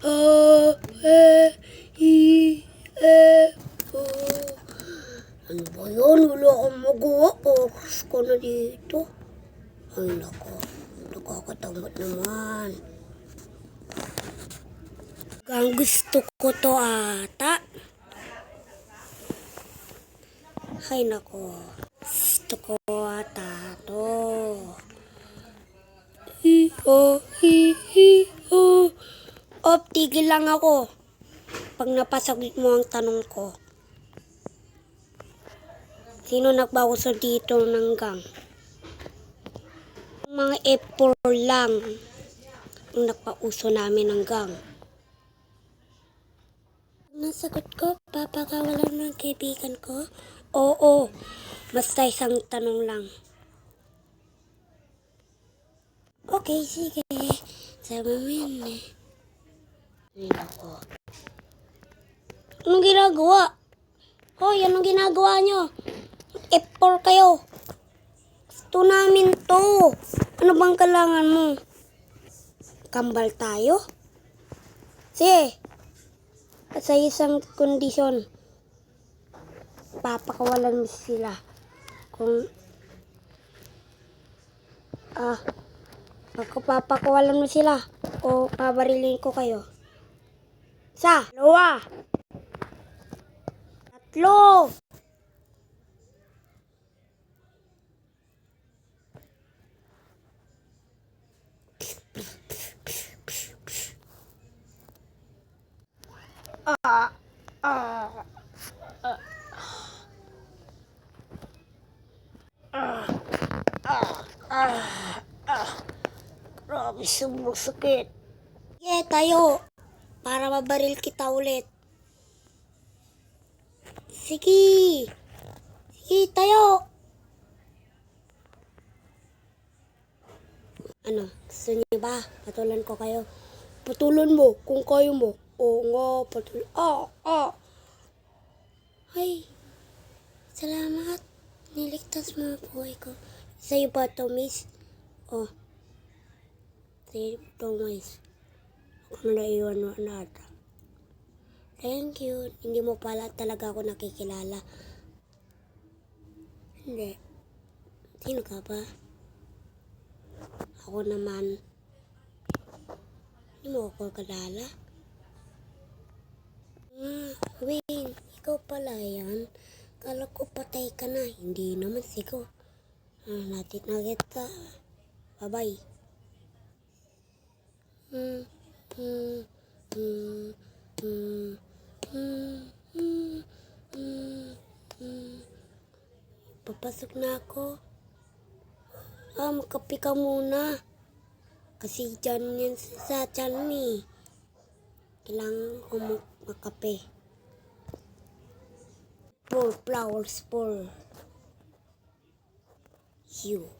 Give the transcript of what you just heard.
A, E, I, F, O. Ano ba yun? Wala akong magawa. Oras ko na dito. Ay, nako. Nakakatamad naman. Ang gusto ko to ata. Ay, nako. Gusto ko ata to. I, o, i, i, o. Op, tigil lang ako. Pag napasagot mo ang tanong ko. Sino nagbawaso dito ng gang? Mga April lang ang nagpauso namin ng gang. Nasagot ko, papakawalan ng kaibigan ko? Oo, basta isang tanong lang. Okay, sige. Sama mo yun eh. Ay, nako. Anong ginagawa? Hoy, anong ginagawa nyo? F4 kayo. Gusto namin to. Ano bang kailangan mo? Kambal tayo? Sige. Sa isang kondisyon, papakawalan mo sila. Kung, ah, ako papakawalan mo sila o pabarilin ko kayo. Sa, dalawa, tatlo, Grabe, sobrang sakit. Yeah, tayo. Para mabaril kita ulit. Sige. Sige, tayo. Ano, gusto niyo ba? Patulan ko kayo. Patulan mo kung kayo mo. Oo nga, patulan. Ah, ah. Ay, salamat. Niligtas mo ang buhay ko. Sa'yo ba to, miss? Oh. Sa'yo to, miss. Na naiwan mo na. Thank you. Hindi mo pala talaga ako nakikilala. Hindi. Sino ka ba? Ako naman. Hindi mo ako kilala. Ah, Wayne, ikaw pala yan. Kala ko patay ka na. Hindi naman sigo. Ah, natin na kita. Bye-bye. Hmm, Papasok na ako. Ah, makapi ka muna. Kasi dyan yan sa tiyan eh. Kailangan ko mag- makape. For flowers for you.